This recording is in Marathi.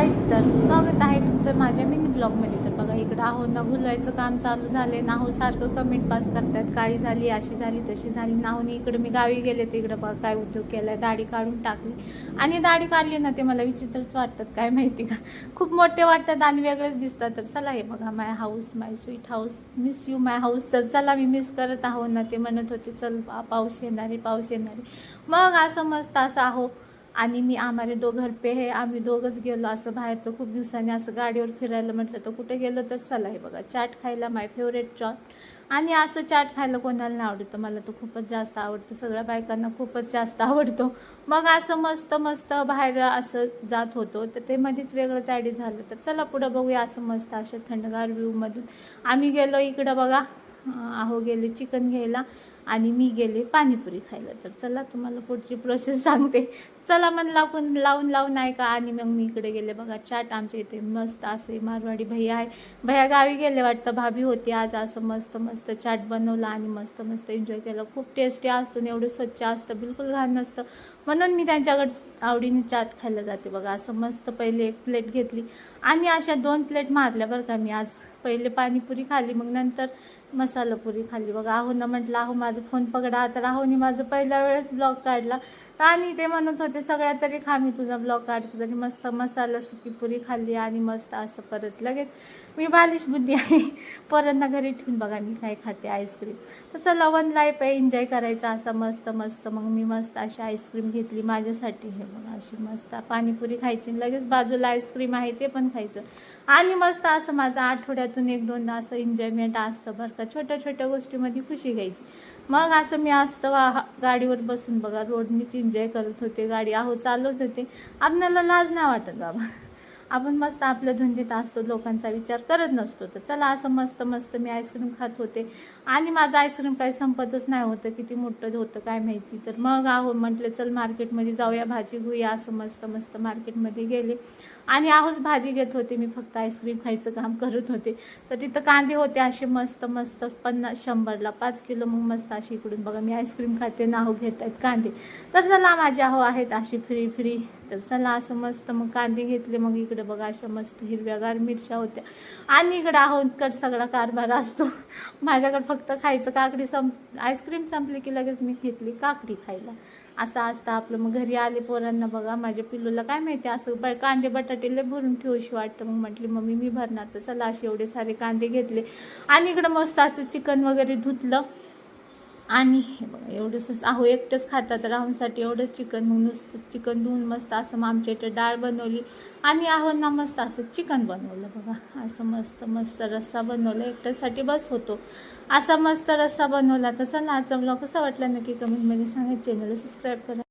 हाय तर स्वागत आहे तुमचं माझ्या मिनी ब्लॉगमध्ये तर बघा इकडं आहो ना घुलवायचं काम चालू झाले नाहो सारखं कमेंट पास करतात काळी झाली अशी झाली तशी झाली. नाहोनी इकडं मी गावी गेले तर इकडं बघा काय उद्योग केलाय. दाढी काढून टाकली. आणि दाढी काढली ना ते मला विचित्रच वाटतात. काय माहिती का? खूप मोठे वाटतात आणि वेगळेच दिसतात. तर चला हे बघा my house my sweet house miss you my house तर चला मी मिस करत आहो ना ते म्हणत होते चल पाऊस येणारे पाऊस येणारे. मग असं मस्त असं आहो आणि मी आम्हाला दो घर पे हे आम्ही दोघंच गेलो असं बाहेर तर खूप दिवसांनी असं गाडीवर फिरायला म्हटलं तर कुठे गेलो तर चला हे बघा चाट खायला माय फेवरेट चॉट आणि असं चाट खायला कोणाला नाही आवडतं. मला तर खूपच जास्त आवडतं. सगळ्या बायकांना खूपच जास्त आवडतो. मग असं मस्त मस्त बाहेर असं जात होतो. तर ते मध्येच वेगळंच आयडी झालं. तर चला पुढं बघूया असं मस्त असे थंडगार व्ह्यूमधून आम्ही गेलो इकडं बघा. अहो आहो गेले चिकन घ्यायला. आणि मी गेले पाणीपुरी खायला. तर चला तुम्हाला पुढची प्रोसेस सांगते. चला मन लावून लावून लावून आहे का? आणि मग मी इकडे गेले. बघा चाट आमच्या इथे मस्त असे मारवाडी भैया आहे. भैया गावी गेले वाटतं. भाभी होती आज असं मस्त मस्त चाट बनवला आणि मस्त मस्त एन्जॉय केलं. खूप टेस्टी असतो आणि एवढं स्वच्छ असतं. बिलकुल घाण नसतं. म्हणून मी त्यांच्याकडे आवडीने चाट खायला जाते. बघा असं मस्त पहिले एक प्लेट घेतली. आणि अशा दोन प्लेट मारल्या बरं का मी. आज पहिले पाणीपुरी खाल्ली मग नंतर मसाला पुरी खाल्ली. बघा आहो ना म्हटलं आहो माझा फोन पकडा तर आहोनी माझं पहिल्या वेळेस ब्लॉग काढला. तर आणि ते म्हणत होते सगळ्या तरी खा मी तुझा ब्लॉग काढतो. तरी मस्त मसाला सुकी पुरी खाल्ली आणि मस्त असं परत लगेच मी बालिश बुद्धी आहे परत ना घरी ठेवून बघा मी काय खाते आईस्क्रीम तर चला वन लाईफ आहे एन्जॉय करायचा असा मस्त मस्त. मग मी मस्त अशी आईस्क्रीम घेतली माझ्यासाठी. हे बघा अशी मस्त पाणीपुरी खायची. लगेच बाजूला आईस्क्रीम आहे ते पण खायचं. आणि मस्त असं माझं आठवड्यातून एक दोनदा असं एन्जॉयमेंट असतं बरं का. छोट्या छोट्या गोष्टीमध्ये खुशी घ्यायची. मग असं मी असतं वा गाडीवर बसून बघा रोडनीच एन्जॉय करत होते गाडी आहो चालवत होते. आपल्याला लाज नाही वाटत बाबा. आपण मस्त आपल्या धुंदीत असतो लोकांचा विचार करत नसतो. तर चला असं मस्त मस्त मी आईस्क्रीम खात होते. आणि माझं आईस्क्रीम काही संपतच नाही होतं किती मोठं होतं काय माहिती. तर मग आहो म्हटलं चल मार्केटमध्ये जाऊया भाजी घेऊया असं मस्त मस्त मार्केटमध्ये गेले. आणि आहोच भाजी घेत होते. मी फक्त आईस्क्रीम खायचं काम करत होते. तर तिथं कांदे होते असे मस्त मस्त पन्नास शंभरला. पाच किलो मग मस्त अशी इकडून बघा मी आईस्क्रीम खाते ना घेत आहेत कांदे. तर चला माझे आहो आहेत अशी फ्री फ्री तर चला असं मस्त मग कांदे घेतले. मग इकडे बघा अशा मस्त हिरव्यागार मिरच्या होत्या. आणि इकडं आहोत सगळा कारभार असतो. माझ्याकडे फक्त खायचं काकडी संप आईस्क्रीम संपली की लगेच मी घेतली काकडी खायला. असं असतं आपलं. मग घरी आले पोरांना बघा माझ्या पिल्लूला काय माहिती असं ब कांदे बटाटेला भरून ठेवशी वाटतं. मग म्हटली मम्मी मी भरणार तर चला असे एवढे सारे कांदे घेतले. आणि इकडं मस्त असं चिकन वगैरे धुतलं. आणि हे बघा एवढंच अहो एकटंच खातात राहूनसाठी एवढंच चिकन नुसतं चिकन धुवून मस्त असं मग आमच्या इथे डाळ बनवली. आणि आहो ना मस्त असं चिकन बनवलं बघा असं मस्त मस्त रस्सा बनवला एकट्यासाठी बस होतो. असा मस्त रस्सा बनवला तसं नाचवला कसं ब्लॉग कसा वाटला नक्की कमेंटमध्ये सांगा. चॅनलला सबस्क्राईब करा.